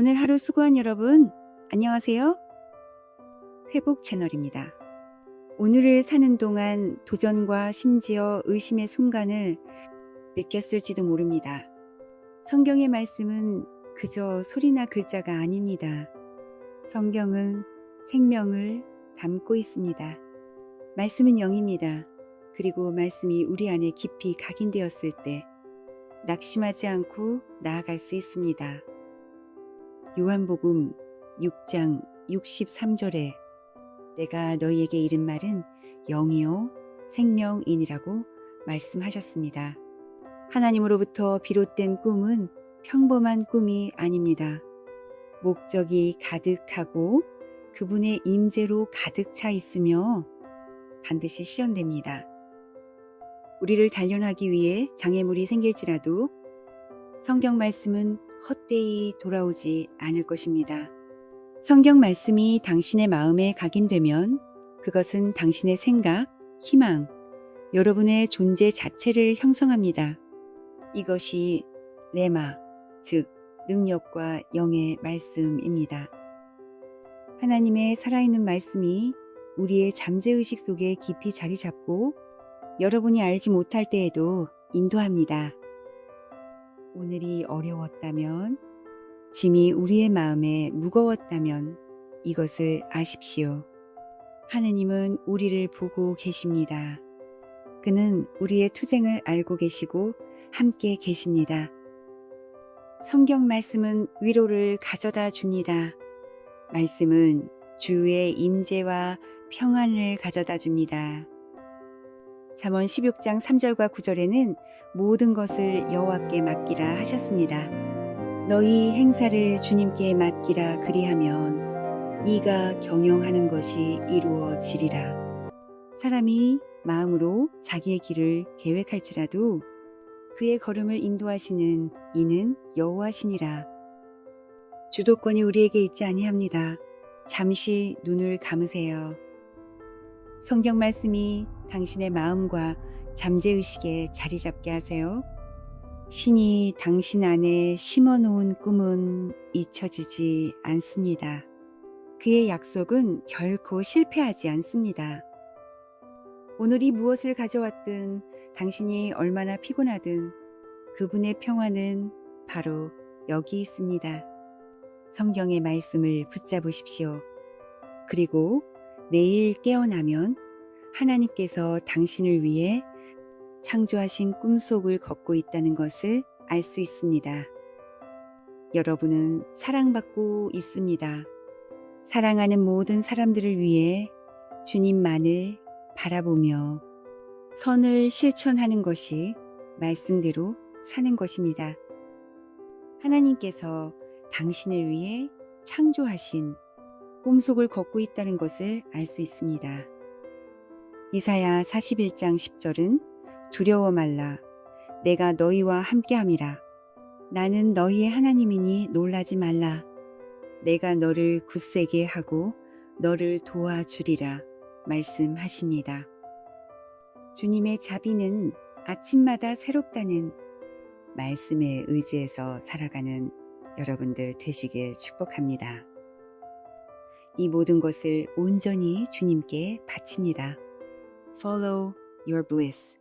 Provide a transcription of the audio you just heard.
오늘 하루 수고한 여러분, 안녕하세요. 회복 채널입니다. 오늘을 사는 동안 도전과 심지어 의심의 순간을 느꼈을지도 모릅니다. 성경의 말씀은 그저 소리나 글자가 아닙니다. 성경은 생명을 담고 있습니다. 말씀은 영입니다. 그리고 말씀이 우리 안에 깊이 각인되었을 때 낙심하지 않고 나아갈 수 있습니다. 요한복음 6장 63절에 내가 너희에게 이른 말은 영이요 생명이니라고 말씀하셨습니다. 하나님으로부터 비롯된 꿈은 평범한 꿈이 아닙니다. 목적이 가득하고 그분의 임재로 가득 차 있으며 반드시 실현됩니다. 우리를 단련하기 위해 장애물이 생길지라도 성경 말씀은 헛되이 돌아오지 않을 것입니다. 성경 말씀이 당신의 마음에 각인되면 그것은 당신의 생각, 희망, 여러분의 존재 자체를 형성합니다. 이것이 레마, 즉, 능력과 영의 말씀입니다. 하나님의 살아있는 말씀이 우리의 잠재의식 속에 깊이 자리 잡고 여러분이 알지 못할 때에도 인도합니다. 오늘이 어려웠다면, 짐이 우리의 마음에 무거웠다면 이것을 아십시오. 하느님은 우리를 보고 계십니다. 그는 우리의 투쟁을 알고 계시고 함께 계십니다. 성경 말씀은 위로를 가져다 줍니다. 말씀은 주의 임재와 평안을 가져다 줍니다. 잠언 16장 3절과 9절에는 모든 것을 여호와께 맡기라 하셨습니다. 너희 행사를 주님께 맡기라 그리하면 네가 경영하는 것이 이루어지리라. 사람이 마음으로 자기의 길을 계획할지라도 그의 걸음을 인도하시는 이는 여호와시니라. 주도권이 우리에게 있지 아니합니다. 잠시 눈을 감으세요. 성경 말씀이 당신의 마음과 잠재의식에 자리 잡게 하세요. 신이 당신 안에 심어 놓은 꿈은 잊혀지지 않습니다. 그의 약속은 결코 실패하지 않습니다. 오늘이 무엇을 가져왔든 당신이 얼마나 피곤하든 그분의 평화는 바로 여기 있습니다. 성경의 말씀을 붙잡으십시오. 그리고 내일 깨어나면 하나님께서 당신을 위해 창조하신 꿈속을 걷고 있다는 것을 알 수 있습니다. 여러분은 사랑받고 있습니다. 사랑하는 모든 사람들을 위해 주님만을 바라보며 선을 실천하는 것이 말씀대로 사는 것입니다. 하나님께서 당신을 위해 창조하신 꿈속을 걷고 있다는 것을 알 수 있습니다. 이사야 41장 10절은 두려워 말라. 내가 너희와 함께함이라. 나는 너희의 하나님이니 놀라지 말라. 내가 너를 굳세게 하고 너를 도와주리라. 말씀하십니다. 주님의 자비는 아침마다 새롭다는 말씀에 의지해서 살아가는 여러분들 되시길 축복합니다. 이 모든 것을 온전히 주님께 바칩니다. Follow your bliss.